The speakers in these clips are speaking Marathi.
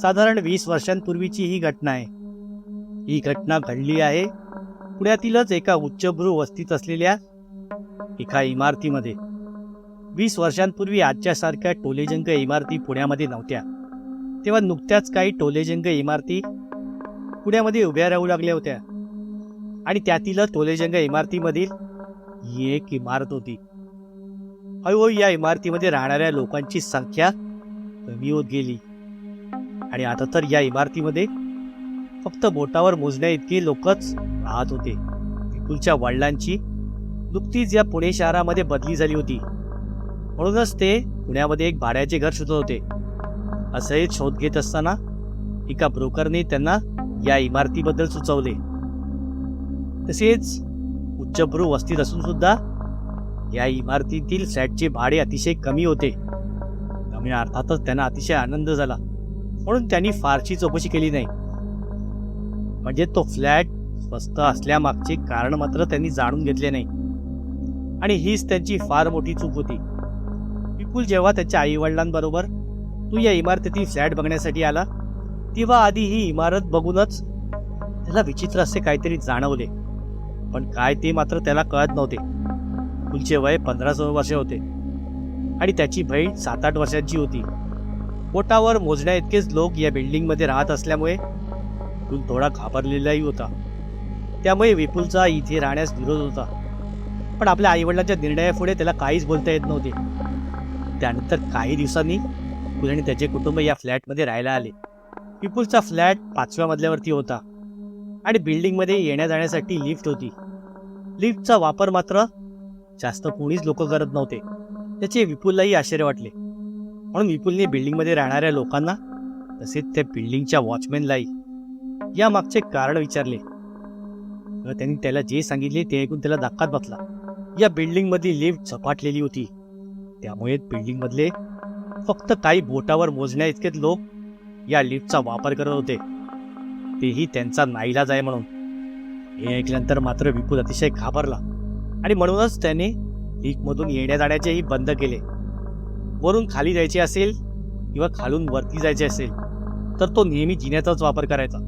साधारण वीस वर्षांपूर्वीची ही घटना आहे. ही घटना घडली आहे पुण्यातीलच एका उच्चभ्रू वस्तीत असलेल्या एका इमारतीमध्ये. वीस वर्षांपूर्वी आजच्यासारख्या टोलेजंग इमारती पुण्यामध्ये नव्हत्या. तेव्हा नुकत्याच काही टोलेजंग इमारती पुण्यामध्ये उभ्या राहू लागल्या होत्या. आणि त्यातील टोलेजंग इमारतीमधील ही एक इमारत होती. हळूहळू या इमारतीमध्ये राहणाऱ्या लोकांची संख्या कमी होत गेली. आणि आता तर या इमारतीमध्ये फक्त बोटावर मोजण्या इतके लोकच राहत होते. विपुलच्या वडिलांची नुकतीच या पुणे शहरामध्ये बदली झाली होती. म्हणूनच ते पुण्यामध्ये एक भाड्याचे घर शोधत होते. असे शोध घेत असताना एका ब्रोकरने त्यांना या इमारतीबद्दल सुचवले. तसेच उच्चभ्रू वस्तीत असून सुद्धा या इमारतीतील फ्लॅटचे भाडे अतिशय कमी होते. त्यामुळे अर्थातच त्यांना अतिशय आनंद झाला. म्हणून त्यांनी फारशी चौकशी केली नाही. म्हणजे तो फ्लॅट स्वस्त असल्यामागचे कारण मात्र त्यांनी जाणून घेतले नाही. आणि हीच त्यांची फार मोठी चूक होती. विपुल जेव्हा त्याच्या आई वडिलांबरोबर तू या इमारतीतील फ्लॅट बघण्यासाठी आला तेव्हा आधी ही इमारत बघूनच त्याला विचित्र असे काहीतरी जाणवले. पण काय ते मात्र त्याला कळत नव्हते. विपुलचे वय पंधरा सोळा वर्षे होते. आणि त्याची बहीण सात आठ वर्षांची होती. पोटावर मोजण्या इतकेच लोक या बिल्डिंगमध्ये राहत असल्यामुळे विपुल थोडा घाबरलेलाही होता. त्यामुळे विपुलचा इथे राहण्यास विरोध होता. पण आपल्या आईवडिलांच्या निर्णयापुढे त्याला काहीच बोलता येत नव्हते. त्यानंतर काही दिवसांनी विपुल आणि त्याचे कुटुंब या फ्लॅटमध्ये राहायला आले. विपुलचा फ्लॅट पाचव्या मजल्यावरती होता आणि बिल्डिंगमध्ये येण्या जाण्यासाठी लिफ्ट होती. लिफ्टचा वापर मात्र जास्त कोणीच लोक करत नव्हते. त्याचे विपुललाही आश्चर्य वाटले. म्हणून विपुलने बिल्डिंगमध्ये राहणाऱ्या लोकांना तसेच त्या बिल्डिंगच्या वॉचमॅनलाही या मागचे कारण विचारले. व त्यांनी त्याला जे सांगितले ते ऐकून त्याला धक्काच बसला. या बिल्डिंगमधली लिफ्ट झपाटलेली होती. त्यामुळे बिल्डिंगमधले फक्त काही बोटावर मोजण्या इतकेच लोक या लिफ्टचा वापर करत होते. तेही त्यांचा नाईलाज आहे म्हणून. हे ऐकल्यानंतर मात्र विपुल अतिशय घाबरला आणि म्हणूनच त्याने लिफ्टमधून येण्या जाण्याचेही बंद केले. वरून खाली जायचे असेल किंवा खालून वरती जायचे असेल तर तो नेहमी जिन्याचाच वापर करायचा.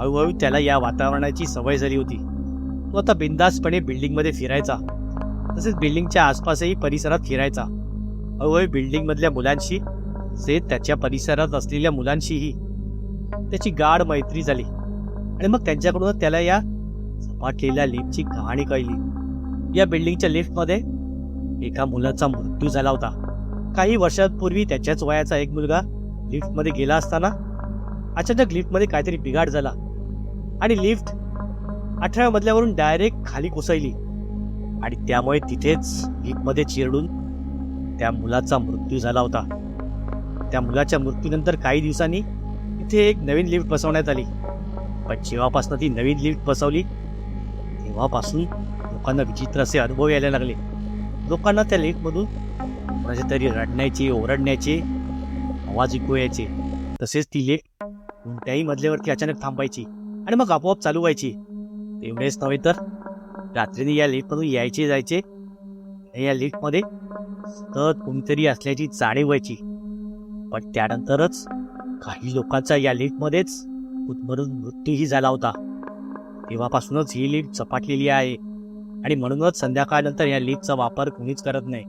हळूहळू त्याला या वातावरणाची सवय झाली होती. तो आता बिंदासपणे बिल्डिंगमध्ये फिरायचा. तसेच बिल्डिंगच्या आसपासही परिसरात फिरायचा. हळूहळू बिल्डिंगमधल्या मुलांशी जे त्याच्या परिसरात असलेल्या मुलांशीही त्याची गाढ मैत्री झाली. आणि मग त्यांच्याकडून त्याला या झपाटलेल्या लिफ्टची कहाणी कळली. या बिल्डिंगच्या लिफ्टमध्ये एका मुलाचा मृत्यू झाला होता. काही वर्षांपूर्वी त्याच्याच वयाचा एक मुलगा लिफ्टमध्ये गेला असताना अचानक लिफ्टमध्ये काहीतरी बिघाड झाला आणि लिफ्ट अठराव्या मजल्यावरून डायरेक्ट खाली कोसळली. आणि त्यामुळे तिथेच लिफ्टमध्ये चिरडून त्या मुलाचा मृत्यू झाला होता. त्या मुलाच्या मृत्यूनंतर काही दिवसांनी तिथे एक नवीन लिफ्ट बसवण्यात आली. पण जेव्हापासून ती नवीन लिफ्ट बसवली तेव्हापासून लोकांना विचित्र असे अनुभव यायला लागले. लोकांना त्या लिफ्टमधून कोणाचे तरी रडण्याचे ओरडण्याचे आवाज ऐकू यायचे. तसेच ती लेट कोणत्याही मजल्यावरती अचानक थांबायची आणि मग आपोआप चालू व्हायची. एवढेच नव्हे तर रात्रीने या लिफ्टमधून यायचे जायचे. या लिफ्टमध्ये सतत कोणीतरी असल्याची जाणीव व्हायची. पण त्यानंतरच काही लोकांचा या लिफ्टमध्येच गुदमरून मृत्यूही झाला होता. तेव्हापासूनच ही लिफ्ट चपाटलेली आहे. आणि म्हणूनच संध्याकाळनंतर या लिफ्टचा वापर कोणीच करत नाही.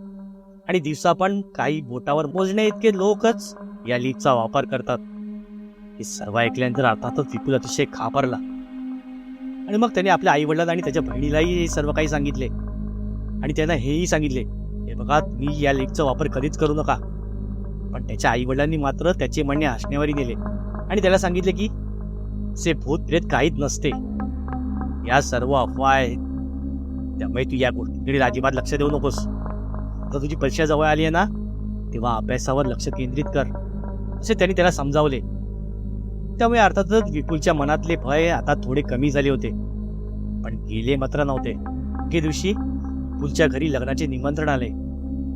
आणि दिवसा पण काही बोटावर मोजणे इतके लोकच या लिफ्टचा वापर करतात. हे सर्व ऐकल्यानंतर अर्थातच विपुल अतिशय घाबरला. आणि मग त्याने आपल्या आई वडिलांना आणि त्याच्या बहिणीलाही हे सर्व काही सांगितले. आणि त्यांना हेही सांगितले हे बघा तुम्ही या लिफ्टचा वापर कधीच करू नका. पण त्याच्या आई वडिलांनी मात्र त्याचे म्हणणे हसण्यावरी दिले आणि त्याला सांगितले की से भूत प्रेत काहीच नसते. या सर्व अफवा आहेत. त्यामुळे तू या गोष्टीकडे अजिबात लक्ष देऊ नकोस. आता तुझी परीक्षा जवळ आली आहे ना तेव्हा अभ्यासावर लक्ष केंद्रित कर असे त्यांनी त्याला समजावले. त्यामुळे अर्थातच विपुलच्या मनातले भय आता थोडे कमी झाले होते. पण गेले मात्र नव्हते. एके दिवशी विपुलच्या घरी लग्नाचे निमंत्रण आले.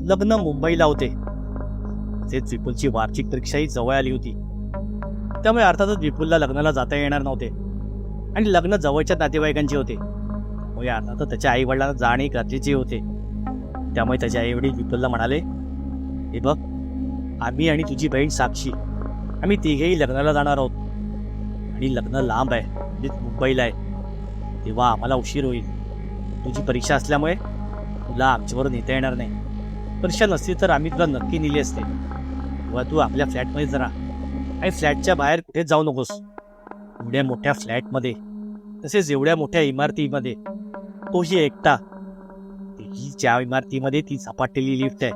लग्न मुंबईला होते. तसेच विपुलची वार्षिक परीक्षाही जवळ आली होती. त्यामुळे अर्थातच विपुलला लग्नाला जाता येणार नव्हते. आणि लग्न जवळच्या नातेवाईकांचे होते. अर्थातच त्याच्या आई वडिलांना जाणे गरजेचे होते. त्यामुळे त्याचे आईवडील विपुलला म्हणाले हे बघ आम्ही आणि तुझी बहीण साक्षी. आम्ही तिघेही लग्नाला जाणार आहोत. आणि लग्न लांब आहे म्हणजे मुंबईला आहे. तेव्हा आम्हाला उशीर होईल. तुझी परीक्षा असल्यामुळे तुला आमच्यावर नेता येणार नाही. परीक्षा नसती तर आम्ही तुला नक्की नेली असते. तेव्हा तू आपल्या फ्लॅटमध्ये जरा आणि फ्लॅटच्या बाहेर कुठेच जाऊ नकोस. एवढ्या मोठ्या फ्लॅटमध्ये तसेच एवढ्या मोठ्या इमारतीमध्ये तोही एकटा ही ज्या इमारतीमध्ये ती झपाटलेली लिफ्ट आहे.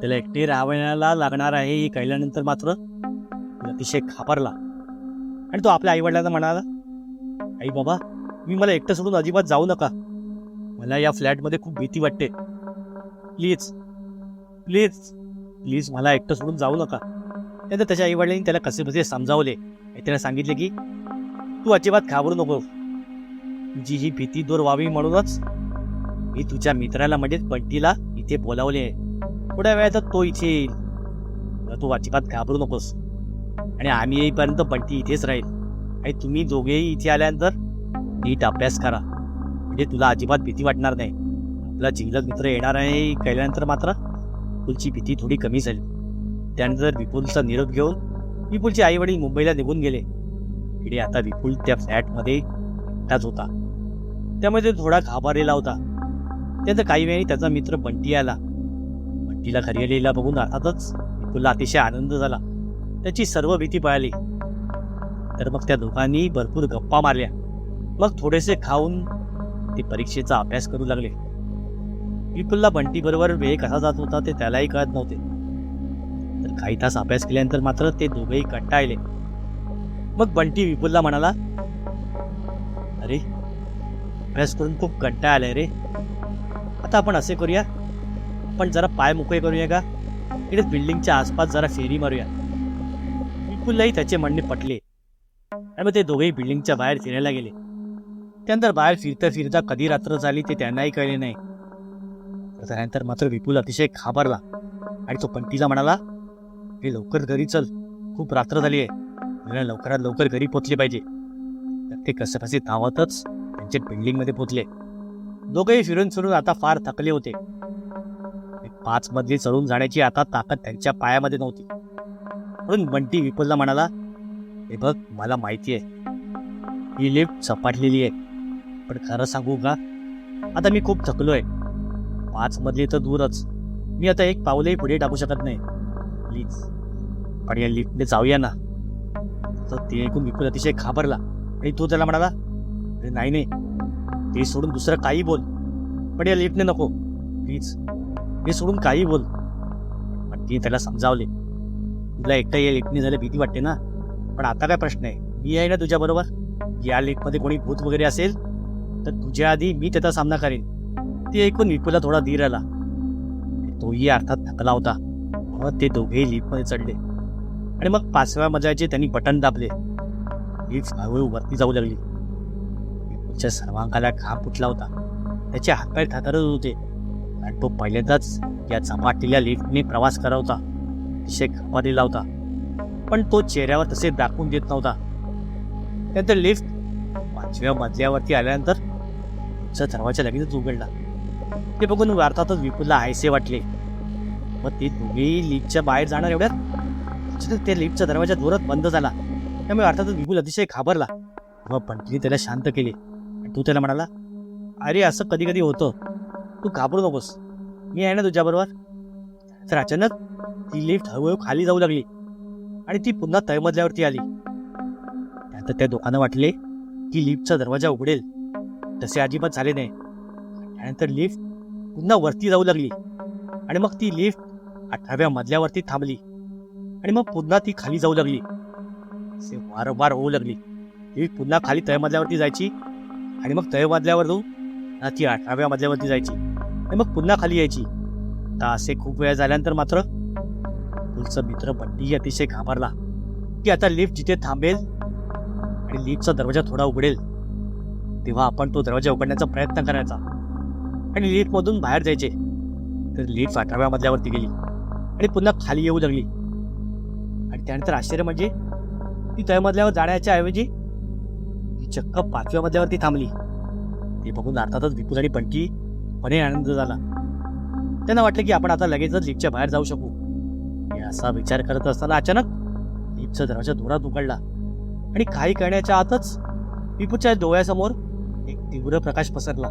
त्याला एकटे रावण्याला लागणार आहे हे कळल्यानंतर मात्र अतिशय खापरला आणि तो आपल्या आईवडिलांना म्हणाला आई बाबा मी मला एकटं सोडून अजिबात जाऊ नका. मला या फ्लॅटमध्ये खूप भीती वाटते. प्लीज प्लीज प्लीज मला एकटं सोडून जाऊ नका. त्यानंतर त्याच्या आईवडिलांनी त्याला कसे बसे समजावले आणि त्याला सांगितले की तू अजिबात घाबरू नको. जी ही भीती दूर व्हावी म्हणूनच मी तुझ्या मित्राला म्हणजेच पंटीला इथे बोलावले. थोड्या वेळात तो इथे येईल. तू अजिबात घाबरू नकोस. आणि आम्ही येईपर्यंत पंटी इथेच राहील. आणि तुम्ही दोघेही इथे आल्यानंतर नीट अभ्यास करा. म्हणजे तुला अजिबात भीती वाटणार नाही. आपला जिंगलक मित्र येणार आहे केल्यानंतर कळल्यानंतर मात्र विपुलची भीती थोडी कमी झाली त्यानंतर विपुलचा निरोप घेऊन विपुलचे आई वडील मुंबईला निघून गेले. इकडे आता विपुल त्या फ्लॅटमध्ये एकटाच होता. त्यामध्ये थोडा घाबरलेला होता. त्यानंतर काही वेळी त्याचा मित्र बंटी आला. बंटीला घरी आलेला बघून अर्थातच विपुलला अतिशय आनंद झाला. त्याची सर्व भीती पळाली. तर मग त्या दोघांनी भरपूर गप्पा मारल्या. मग थोडेसे खाऊन ते परीक्षेचा अभ्यास करू लागले. विपुलला बंटी बरोबर वेळ कसा जात होता ते त्यालाही कळत नव्हते. तर काही तास अभ्यास केल्यानंतर मात्र ते दोघेही कंटाळले. मग बंटी विपुलला म्हणाला अरे अभ्यास करून खूप कंटाळ आलाय रे. आता आपण असे करूया. आपण जरा पाय मोकळे करूया का? इकडे बिल्डिंगच्या आसपास जरा फेरी मारूया. विपुललाही त्याचे म्हणणे पटले. आणि मग ते दोघेही बिल्डिंगच्या बाहेर फिरायला गेले. त्यानंतर बाहेर फिरता फिरता कधी रात्र झाली ते त्यांनाही कळले नाही. त्यानंतर मात्र विपुल अतिशय घाबरला. आणि तो पंटीला म्हणाला हे लवकर घरी चल. खूप रात्र झाली आहे. लवकरात लवकर घरी पोचले पाहिजे. तर ते कसं धावतच त्यांच्या बिल्डिंगमध्ये पोचले दोघेही फिरून फिरून आता फार थकले होते. पाच मधली चढून जाण्याची आता ताकद त्यांच्या पायामध्ये नव्हती. म्हणून बंटी विपुलला म्हणाला हे बघ मला माहिती आहे ही लिफ्ट सपाटलेली आहे. पण खरं सांगू का? आता मी खूप थकलोय. पाच मधली तर दूरच. मी आता एक पावलंही पुढे टाकू शकत नाही. प्लीज पण या लिफ्टने जाऊया ना. तर ते ऐकून विपुल अतिशय घाबरला आणि तो त्याला म्हणाला अरे नाही नाही. ते सोडून दुसरं काही बोल. पण या लिफ्टने नको. प्लीज हे सोडून काही बोल. पण तिने त्याला समजावले. तुला एकटा या लिफ्टने झालं भीती वाटते ना? पण आता काय प्रश्न आहे? मी आहे ना तुझ्याबरोबर या लिफ्टमध्ये कोणी भूत वगैरे असेल? तर तुझ्या आधी मी त्याचा सामना करेन. ते ऐकून विपुलला थोडा धीर आला. तोही अर्थात थकला होता. मग ते दोघेही लिफ्टमध्ये चढले. आणि मग पाचव्या मजाचे त्यांनी बटन दाबले. लिफ्ट हळूहळू वरती जाऊ लागली. त्याच्या सर्वांगाला घाम फुटला होता. त्याचे हातपाय थातरत होते. आणि तो पहिल्यांदाच या झपाटलेल्या लिफ्टने प्रवास करा होता अतिशय दिला होता. पण तो चेहऱ्यावर तसे दाखवून देत नव्हता. त्यानंतर लिफ्ट पाचव्या मजल्यावरती आल्यानंतर चा दरवाजा लगेचच उघडला. ते बघून अर्थातच विपुलला आयसे वाटले. व ते दोघेही लिफ्टच्या बाहेर जाणार एवढ्यात? ते लिफ्टचा दरवाजा जोरात बंद झाला. त्यामुळे अर्थातच विपुल अतिशय घाबरला. व पंटीने त्याला शांत केले. तू त्याला म्हणाला अरे असं कधी कधी होतं. तू घाबरू नकोस. मी आहे ना तुझ्याबरोबर तर अचानक ती लिफ्ट हळूहळू खाली जाऊ लागली आणि ती पुन्हा तळमजल्यावरती आली. त्यानंतर त्या दोघांना वाटले की लिफ्टचा दरवाजा उघडेल. तसे अजिबात झाले नाही. त्यानंतर लिफ्ट पुन्हा वरती जाऊ लागली आणि मग ती लिफ्ट अठराव्या मजल्यावरती थांबली आणि मग पुन्हा ती खाली जाऊ लागली. असे वारंवार होऊ लागली. लिफ्ट पुन्हा खाली तळमजल्यावरती जायची आणि मग तळमजल्यावर जाऊन ती अठराव्या मजल्यावरती जायची. आणि मग पुन्हा खाली यायची. तर असे खूप वेळ झाल्यानंतर मात्र तुमचा मित्र बंटी अतिशय घाबरला. की आता लिफ्ट जिथे थांबेल आणि लिफ्टचा दरवाजा थोडा उघडेल तेव्हा आपण तो दरवाजा उघडण्याचा प्रयत्न करायचा. आणि लिफ्टमधून बाहेर जायचे. तर लिफ्ट अठराव्या मजल्यावरती गेली आणि पुन्हा खाली येऊ लागली. आणि त्यानंतर आश्चर्य म्हणजे ती तळमजल्यावर जाण्याच्या ऐवजी चक्क पाचव्या मजल्यावरती थांबली. ते बघून अर्थातच विपुल आणि बंटी मने आनंद झाला. त्यांना वाटलं की आपण आता लगेचच लिफ्टच्या बाहेर जाऊ शकू. हे असा विचार करत असताना अचानक लिफ्टचा दरवाजा धुरात उघडला आणि काही करण्याच्या आतच विपुलच्या डोळ्यासमोर एक तीव्र प्रकाश पसरला.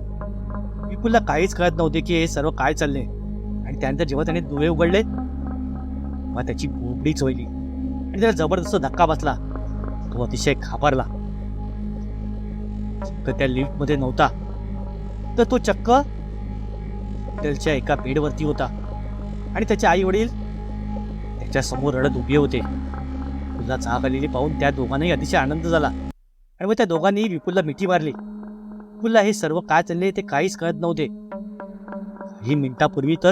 विपुलला काहीच कळत नव्हते की हे सर्व काय चालले आणि त्यानंतर जेव्हा त्याने डोळे उघडले तेव्हा त्याची बोबडी चोयली आणि त्याला जबरदस्त धक्का बसला. तो अतिशय घाबरला. चक्क त्या लिफ्टमध्ये नव्हता. तर तो चक्क हॉटेलच्या एका बेडवरती होता. आणि त्याचे आई वडील त्याच्यासमोर रडत उभे होते. तुला जाग आलेली पाहून त्या दोघांनाही अतिशय आनंद झाला. आणि मग त्या दोघांनी विपुलला मिठी मारली. विपुलला हे सर्व काय चालले ते काहीच कळत नव्हते. काही मिनिटापूर्वी तर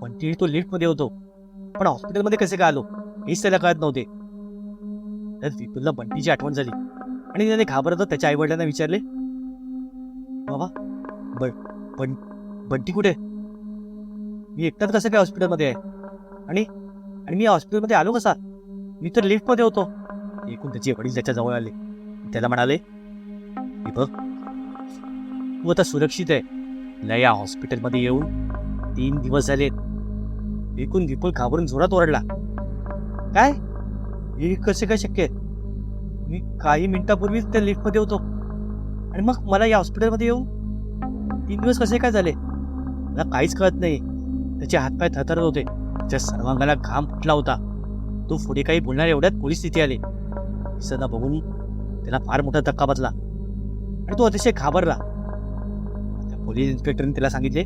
कंटिन्यू तो लिफ्टमध्ये होतो. पण हॉस्पिटलमध्ये कसे काय आलो हेच त्याला कळत नव्हते. तर विपुलला बंटीची आठवण झाली. आणि त्याने घाबरत त्याच्या आई वडिलांना विचारले बाबा ब बं बंटी कुठे? मी एकटाच कसं काय हॉस्पिटलमध्ये आहे? आणि आणि मी हॉस्पिटलमध्ये आलो कसा? मी तर लिफ्टमध्ये होतो. एकूण त्याचे वडील त्याच्याजवळ आले. त्याला म्हणाले "हे बघ तू आता सुरक्षित आहे. तुला या हॉस्पिटलमध्ये येऊन तीन दिवस झाले. एकूण विपुल घाबरून जोरात ओरडला. काय? हे कसे काय शक्य आहे? मी काही मिनिटापूर्वीच त्या लिफ्टमध्ये होतो. आणि मग मला या हॉस्पिटलमध्ये येऊन तीन दिवस कसे काय झाले? मला काहीच कळत नाही. त्याचे हातपाय थरथरत होते. त्याच्या सर्वांगाला घाम फुटला होता. तो पुढे काही बोलणार एवढ्यात पोलीस तिथे आले. सदा बघून त्याला फार मोठा धक्का बसला. आणि तो अतिशय घाबरला. त्या पोलीस इन्स्पेक्टरने त्याला सांगितले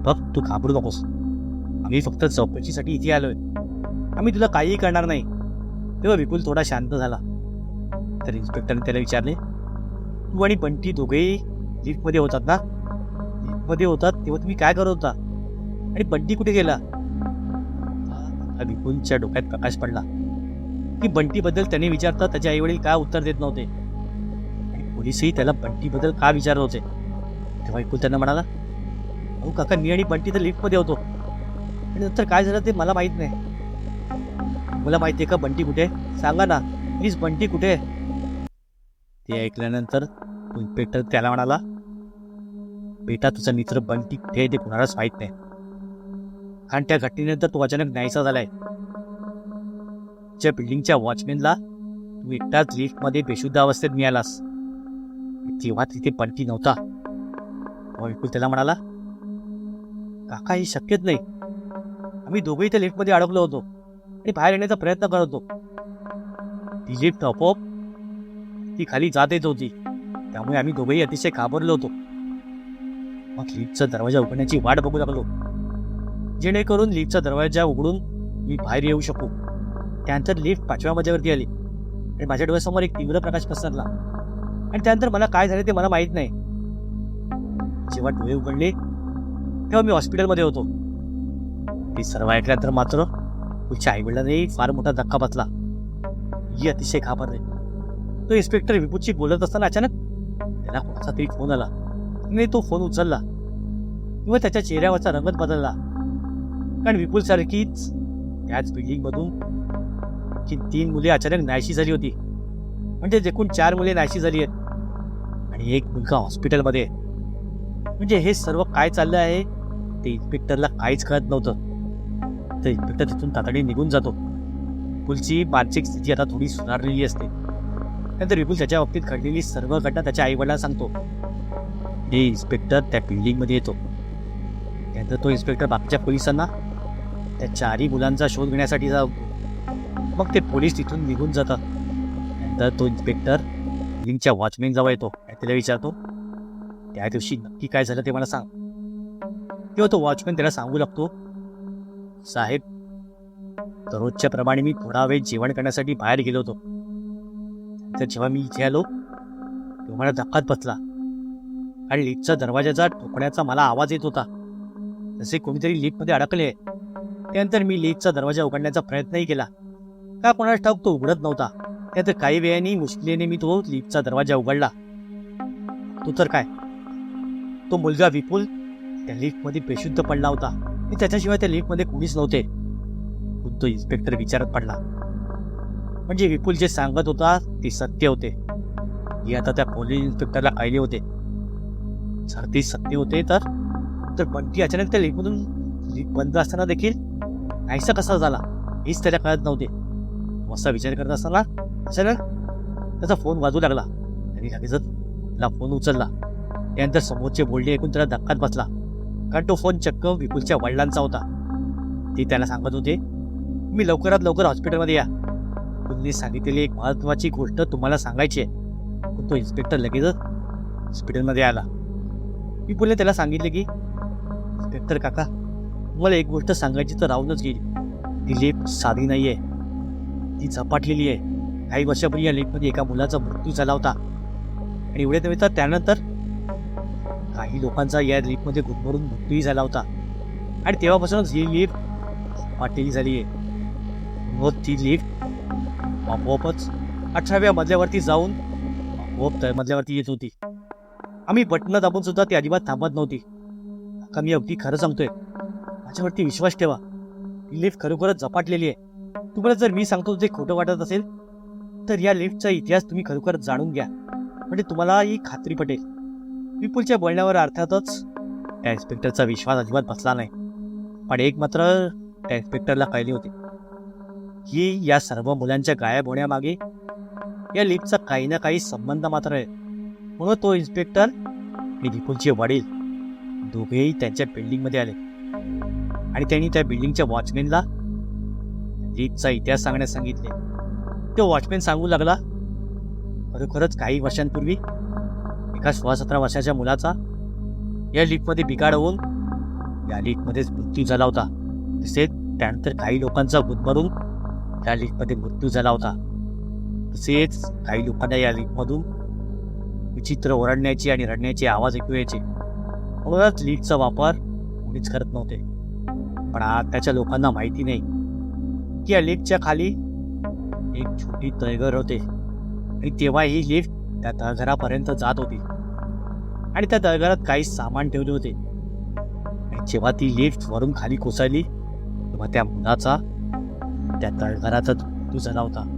बघ तू घाबरू नकोस. आम्ही फक्त चौकशीसाठी इथे आलोय. आम्ही तुला काहीही करणार नाही. तेव्हा विपुल थोडा शांत झाला. तर इन्स्पेक्टरने त्याला विचारले तू आणि बंटी दोघेही लिफ्टमध्ये होतात ना? लिफ्टमध्ये होतात तेव्हा तुम्ही काय करत होता? आणि बंटी कुठे गेला? विपुलच्या डोक्यात प्रकाश पडला. की बंटीबद्दल त्याने विचारता त्याचे आई वडील काय उत्तर देत नव्हते? पोलीसही त्याला बंटीबद्दल का विचारत होते? तेव्हा विपुल त्यांना म्हणाला अहो काका मी आणि बंटी तर लिफ्टमध्ये होतो. आणि नंतर काय झालं ते मला माहीत नाही. मला माहिती आहे का बंटी कुठे सांगा ना. प्लीज बंटी कुठे ते ऐकल्यानंतर इन्स्पेक्टर त्याला म्हणाला बेटा तुझा मित्र बंटी कुठे आहे ते कुणालाच माहीत नाही. कारण त्या घटनेनंतर तो अचानक नाहीसा झालाय. त्या बिल्डिंगच्या वॉचमॅनला तू एकटाच लिफ्टमध्ये बेशुद्ध अवस्थेत मिळालास. तेव्हा तिथे बंटी नव्हता. तेव्हा विपुल त्याला म्हणाला काका हे शक्यच नाही. आम्ही दोघेही त्या लिफ्टमध्ये अडकलो होतो. आणि बाहेर येण्याचा प्रयत्न करत होतो. ती लिफ्ट आपोआप ती खाली जात येत होती. त्यामुळे आम्ही दोघेही अतिशय घाबरलो होतो. मग लिफ्टचा दरवाजा उघडण्याची वाट बघू लागलो. जेणेकरून लिफ्टचा दरवाजा उघडून मी बाहेर येऊ शकू. त्यानंतर लिफ्ट पाचव्या मजल्यावरती आली. आणि माझ्या डोळ्यासमोर एक तीव्र प्रकाश पसरला. आणि त्यानंतर मला काय झाले ते मला माहीत नाही. जेव्हा डोळे उघडले तेव्हा मी हॉस्पिटलमध्ये होतो. ते सर्व ऐकल्यानंतर मात्र पुढच्या आईवडिलांनी फार मोठा धक्का बसला. ही अतिशय घाबरले. तो इन्स्पेक्टर विपुलशी बोलत असताना अचानक त्याला कोणाचा तरी फोन आला. त्याने तो फोन उचलला. किंवा त्याच्या चेहऱ्यावरचा रंगच बदलला. कारण विपुल सारखीच त्याच बिल्डिंग मधून की तीन मुले अचानक नाहीशी झाली होती. म्हणजे एकूण चार मुले नाहीशी झाली आहेत. आणि एक मुलगा हॉस्पिटलमध्ये आहे. म्हणजे हे सर्व काय चाललं आहे ते इन्स्पेक्टरला काहीच कळत नव्हतं. तर इन्स्पेक्टर तिथून तातडीने निघून जातो. विपुलची मानसिक स्थिती आता थोडी सुधारलेली असते. नंतर विपुल त्याच्या बाबतीत घडलेली सर्व घटना त्याच्या आईवडिला सांगतो. हे इन्स्पेक्टर त्या बिल्डिंगमध्ये येतो. त्यानंतर तो इन्स्पेक्टर बाकीच्या पोलिसांना त्या चारही मुलांचा शोध घेण्यासाठी जा मग ते पोलीस तिथून निघून जातात. नंतर तो इन्स्पेक्टर बिल्डिंगच्या वॉचमॅन जवळ येतो. त्याला विचारतो त्या दिवशी नक्की काय झालं ते मला सांग. किंवा तो वॉचमॅन त्याला सांगू लागतो साहेब दररोजच्या प्रमाणे मी थोडा वेळ जेवण करण्यासाठी बाहेर गेलो होतो. तर जेव्हा मी इथे आलो तेव्हा मला धक्कात बसला. आणि लिफ्टचा दरवाजाचा ठोकण्याचा मला आवाज येत होता. जसे कोणीतरी लिफ्टमध्ये अडकले त्यानंतर मी लिफ्टचा दरवाजा उघडण्याचा प्रयत्नही केला. का कोणाला ठाऊक तो उघडत नव्हता. त्यानंतर काही वेळाने मुश्किलीने मी तो लिफ्टचा दरवाजा उघडला. तो तर काय? तो मुलगा विपुल त्या लिफ्टमध्ये बेशुद्ध पडला होता. त्याच्याशिवाय त्या लिफ्टमध्ये कोणीच नव्हते. खुद्द इन्स्पेक्टर विचारात पडला. म्हणजे विपुल जे सांगत होता ते सत्य होते. हे आता त्या पोलीस इन्स्पेक्टरला कळले होते. जर ते सत्य होते तर तर बंटी अचानक त्या लिफ्टमधून लिफ्ट बंद असताना देखील नाहीसा कसा झाला हेच त्याला कळत नव्हते. असा विचार करत असताना अचानक त्याचा फोन वाजू लागला. त्यांनी लगेचच त्याला फोन उचलला. त्यानंतर समोरचे बोलणे ऐकून त्याला धक्कात बसला. कारण तो फोन चक्क विपुलच्या वडिलांचा होता. ते त्याला सांगत होते मी लवकरात लवकर हॉस्पिटलमध्ये या. विपुलने सांगितलेली एक महत्वाची गोष्ट तुम्हाला सांगायची आहे. पण तो इन्स्पेक्टर लगेचच हॉस्पिटलमध्ये आला. विपुलने त्याला सांगितले की इन्स्पेक्टर काका तुम्हाला एक गोष्ट सांगायची तर राहूनच गेली. ती लिफ्ट साधी नाही आहे ती झपाटलेली आहे. काही वर्षापूर्वी या लिफ्टमध्ये एका मुलाचा मृत्यू झाला होता. आणि एवढे नव्हे तर त्यानंतर काही लोकांचा या लिफ्टमध्ये गुदमरून मृत्यूही झाला होता. आणि तेव्हापासूनच ही लिफ्ट झपाटलेली झाली आहे. व ती लिफ्ट आपोआपच अठराव्या मजल्यावरती जाऊन आपोआप मजल्यावरती येत होती. आम्ही बटणं दाबून सुद्धा ती अजिबात थांबत नव्हती. का मी अगदी खरं सांगतोय माझ्यावरती विश्वास ठेवा. ही लिफ्ट खरोखरच झपाटलेली आहे. तुम्हाला जर मी सांगतो जे खोटं वाटत असेल तर या लिफ्टचा इतिहास तुम्ही खरोखर जाणून घ्या. म्हणजे तुम्हाला ही खात्री पटेल. विपुलच्या बोलण्यावर अर्थातच त्या इन्स्पेक्टरचा विश्वास अजिबात बसला नाही. पण एक मात्र त्या इन्स्पेक्टरला कळली होती. की या सर्व मुलांच्या गायब होण्यामागे या लिपचा काही ना काही संबंध मात्र आहे. म्हणून तो इन्स्पेक्टर आणि विपुलचे वडील दोघेही त्यांच्या बिल्डिंगमध्ये आले. आणि त्यांनी त्या बिल्डिंगच्या वॉचमॅनला लीपचा इतिहास सांगण्यास सांगितले. तो वॉचमॅन सांगू लागला खरोखरच काही वर्षांपूर्वी एका सोळा सतरा वर्षाच्या मुलाचा या लिफ्टमध्ये बिघाड होऊन या लिफ्टमध्येच मृत्यू झाला होता. तसेच त्यानंतर काही लोकांचा गुदमरून या लिफ्टमध्ये मृत्यू झाला होता. तसेच काही लोकांना या लिफ्टमधून विचित्र ओरडण्याची आणि रडण्याचे आवाज ऐकू यायचे. म्हणूनच लिफ्टचा वापर कोणीच करत नव्हते. पण आताच्या लोकांना माहिती नाही की या लिफ्टच्या खाली एक छोटी तळघर होते. आणि तेव्हा ही लिफ्ट त्या तळघरापर्यंत जात होती. आणि त्या तळघरात काही सामान ठेवले होते. जेव्हा ती लिफ्ट वरून खाली कोसळली तेव्हा त्या मुलाचा त्या तळघरातच मृत्यू झाला होता.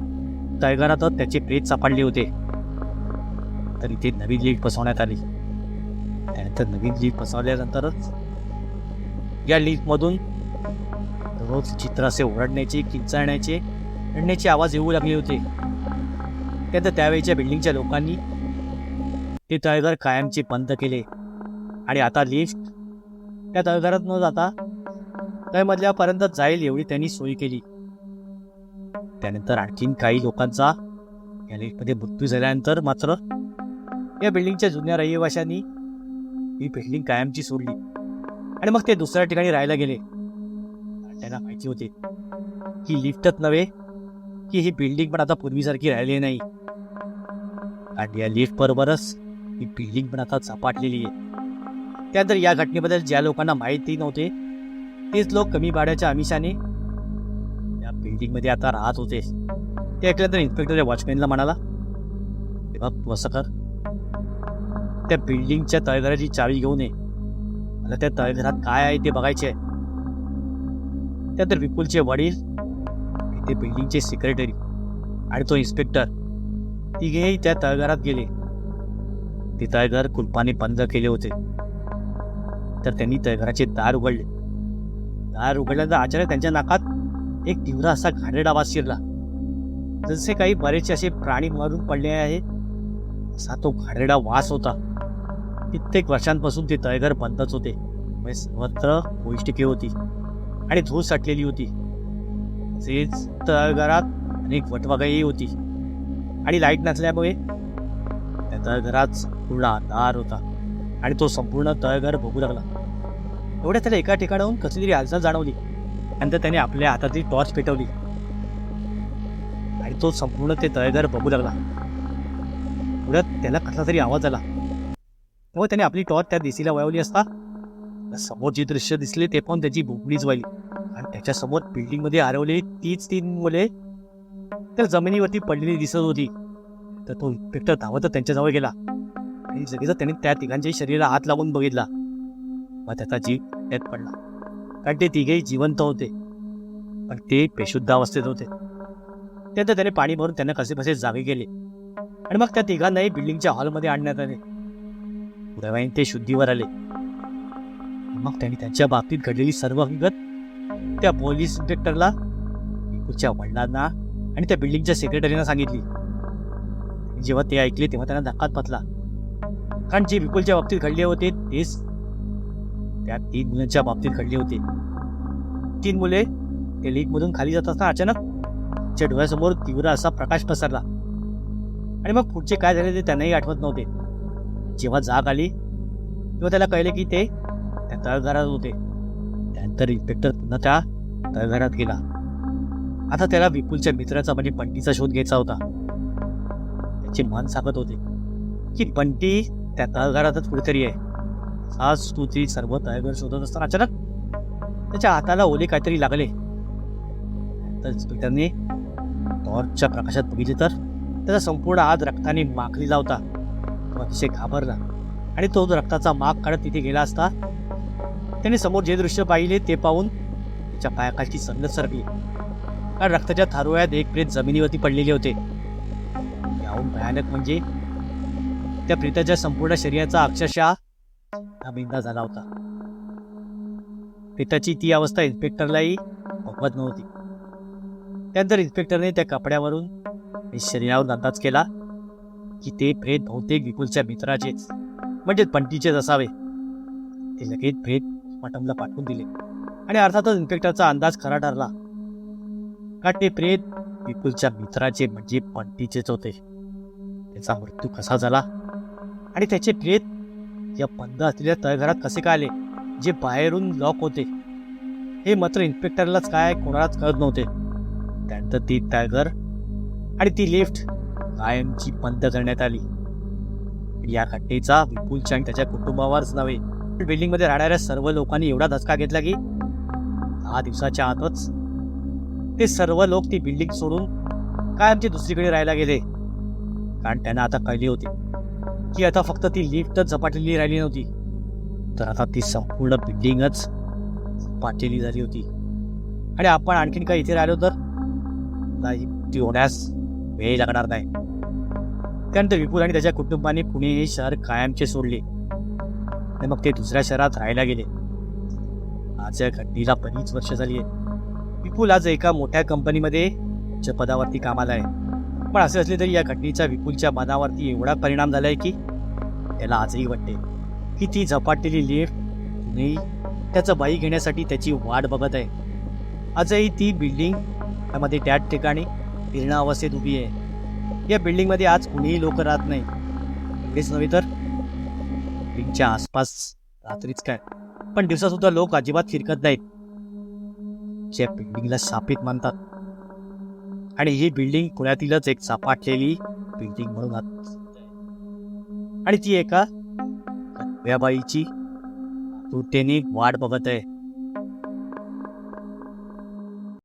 तळघरातच त्याचे प्रेत सापडले होते. तर इथे नवीन लिफ्ट बसवण्यात आली. त्यानंतर नवीन लिफ्ट बसवल्यानंतरच या लिफ्टमधून रोज चित्र असे ओरडण्याचे किंचाळण्याचे रडण्याचे आवाज येऊ लागले होते. त्यानंतर त्यावेळीच्या बिल्डिंगच्या लोकांनी ते तळघर कायमचे बंद केले. आणि आता लिफ्ट त्या तळघरात न जाता तळमधल्यापर्यंत जाईल एवढी त्यांनी सोय केली. त्यानंतर आणखीन काही लोकांचा या लिफ्टमध्ये मृत्यू झाल्यानंतर मात्र या बिल्डिंगच्या जुन्या रहिवाशांनी ही बिल्डिंग कायमची सोडली. आणि मग ते दुसऱ्या ठिकाणी राहायला गेले. त्यांना माहिती होते. ही लिफ्टच नव्हे की ही बिल्डिंग पण आता पूर्वीसारखी राहिली नाही. आणि या लिफ्ट बरोबरच ही बिल्डिंग पण आता झपाटलेली आहे. त्यानंतर या घटनेबद्दल ज्या लोकांना माहिती नव्हते तेच लोक कमी भाड्याच्या आमिषाने या बिल्डिंगमध्ये आता राहत होते. ते ऐकल्यानंतर इन्स्पेक्टर वॉचमॅनला म्हणाला तेव्हा असं कर त्या बिल्डिंगच्या तळघराची चावी घेऊन ये मला त्या तळघरात काय आहे ते बघायचे आहे. त्यानंतर विपुलचे वडील ते बिल्डिंगचे सेक्रेटरी आणि तो इन्स्पेक्टर तिघेही त्या तळघरात गेले. ते तळघर कुलपाने बंद केले होते. तर त्यांनी तळघराचे दार उघडले. दार उघडल्यानंतर अचानक त्यांच्या नाकात एक तीव्र असा घाणेरडा आवाज शिरला. जसे काही बरेचसे असे प्राणी मरून पडले आहे असा तो घाणेडा वास होता. कित्येक वर्षांपासून ते तळघर बंदच होते. म्हणजे सर्वत्र पौष्टिके होती आणि धूळ साठलेली होती. तसेच तळघरात अनेक वटवागाई होती. आणि लाइट नसल्यामुळे त्या तळघरात संपूर्ण अंधार होता. आणि तो संपूर्ण तळघर बघू लागला. एवढ्या त्याला एका ठिकाणाहून कसली तरी हालचाल जाणवली. नंतर त्याने आपल्या हातातली टॉर्च पेटवली. आणि तो संपूर्ण ते तळघर बघू लागला. एवढ्यात त्याला कसला तरी आवाज आला. तेव्हा त्याने आपली टॉर्च त्या दिशेला वळवली असता समोर जे दृश्य दिसले ते पण त्याची भोपळीच वाहिली आणि त्याच्यासमोर बिल्डिंगमध्ये हरवलेली तीच तीन मुले तर जमिनीवरती पडलेली दिसत होती. तर तो इन्स्पेक्टर धावत त्यांच्याजवळ गेला. आणि लगेच त्याने त्या तिघांच्या शरीराला हात लावून बघितला. मग त्याचा जीव त्यात पडला. कारण ते तिघेही जिवंत होते. पण ते बेशुद्ध अवस्थेत होते. त्यानंतर त्याने पाणी भरून त्यांना कसे कसे जागे केले. आणि मग त्या तिघांनाही बिल्डिंगच्या हॉलमध्ये आणण्यात आले. थोड्या ते शुद्धीवर आले. मग त्यांनी त्यांच्या बाबतीत घडलेली सर्व हकीकत त्या पोलीस इन्स्पेक्टरला पुढच्या वडिलांना आणि त्या बिल्डिंगच्या सेक्रेटरीनं सांगितली. जेव्हा ते ऐकले तेव्हा त्यांना धक्कात पतला कारण जे विपुलच्या बाबतीत घडले होते तेच त्या तीन मुलांच्या बाबतीत घडले होते. तीन मुले ते लीकमधून खाली जात असताना अचानक त्या डोळ्यासमोर तीव्र असा प्रकाश पसरला. आणि मग पुढचे काय झाले ते त्यांनाही आठवत नव्हते. जेव्हा जाग आली तेव्हा त्याला कळले की ते त्या तळघरात होते. त्यानंतर इन्स्पेक्टर पुन्हा त्या तळघरात गेला. आता त्याला विपुलच्या मित्राचा म्हणजे बंटीचा शोध घ्यायचा होता. त्याचे मन सांगत होते की बंटी त्या तळघरातच कुठेतरी आहे. आज तू ती सर्व तळघर शोधत असताना अचानक त्याच्या हाताला ओले काहीतरी लागले. तर इन्स्पेक्टरने टॉर्चच्या प्रकाशात बघितले तर त्याचा संपूर्ण आज रक्ताने माखलेला होता. तो अतिशय घाबरला आणि तो जो रक्ताचा माग काढत तिथे गेला असता त्याने समोर जे दृश्य पाहिले ते पाहून त्याच्या पायाखालची संगत सरकली. कारण रक्ताच्या थारोळ्यात एक प्रेत जमिनीवरती पडलेले होते. याहून भयानक म्हणजे त्या प्रेताच्या संपूर्ण शरीराचा अक्षरशः नाबिंदा झाला होता. प्रेताची ती अवस्था इन्स्पेक्टरलाही भगवत नव्हती. त्यानंतर इन्स्पेक्टरने त्या कपड्यावरून आणि शरीरावरून अंदाज केला की ते प्रेत बहुतेक विपुलच्या मित्राचेच म्हणजे पंटीचेच असावे. ते लगेच प्रेत मटमला पाठवून दिले आणि अर्थातच इन्स्पेक्टरचा अंदाज खरा ठरला. का ते प्रेत विपुलच्या मित्राचे म्हणजे पंटीचेच होते त्याचा मृत्यू कसा झाला? आणि त्याचे प्रेत या बंद असलेल्या तळघरात कसे काय आले? जे बाहेरून लॉक होते. हे मात्र इन्स्पेक्टरलाच काय कोणालाच कळत नव्हते. त्यानंतर ती तळघर आणि ती लिफ्ट कायमची बंद करण्यात आली. या घटनेचा विपुलच्या आणि त्याच्या कुटुंबावरच नव्हे बिल्डिंगमध्ये राहणाऱ्या सर्व लोकांनी एवढा धसका घेतला की दहा दिवसाच्या आतच ते सर्व लोक ती बिल्डिंग सोडून कायमचे दुसरीकडे राहायला गेले. कारण त्यांना आता कळली होती की आता फक्त ती लिफ्टच झपाटलेली राहिली नव्हती. तर आता ती संपूर्ण बिल्डिंगच झपाटलेली झाली होती. आणि आपण आणखीन काही इथे राहिलो तर? नाही ती होण्यास वेळ लागणार नाही. त्यानंतर विपुल आणि त्याच्या कुटुंबाने पुणे हे शहर कायमचे सोडले. आणि मग ते दुसऱ्या शहरात राहायला गेले. आज या घटनेला बरीच वर्ष झाली आहे विपुल आज एका मोठ्या कंपनीमध्ये पदावरती कामाला आहे. पण असे असले तरी या घटनेचा विपुलच्या मनावरती एवढा परिणाम झालाय की त्याला आजही वाटते. की ती झपाटलेली लिफ्ट नाही त्याचं बाई घेण्यासाठी त्याची वाट बघत आहे. आजही ती बिल्डिंग त्यामध्ये त्याच ठिकाणी फिरणं अवस्थेत उभी आहे. या बिल्डिंगमध्ये आज कुणीही लोक राहत नाही. एवढेच नव्हे तर बिल्डिंगच्या आसपास रात्रीच काय. पण दिवसासुद्धा लोक अजिबात फिरकत नाहीत. ज्या बिल्डिंगला सापित मानतात आणि ही बिल्डिंग पुण्यातीलच एक सापाटलेली बिल्डिंग म्हणून आत- आणि ती एका व्याबाईची तुटेने वाट बघत आहे.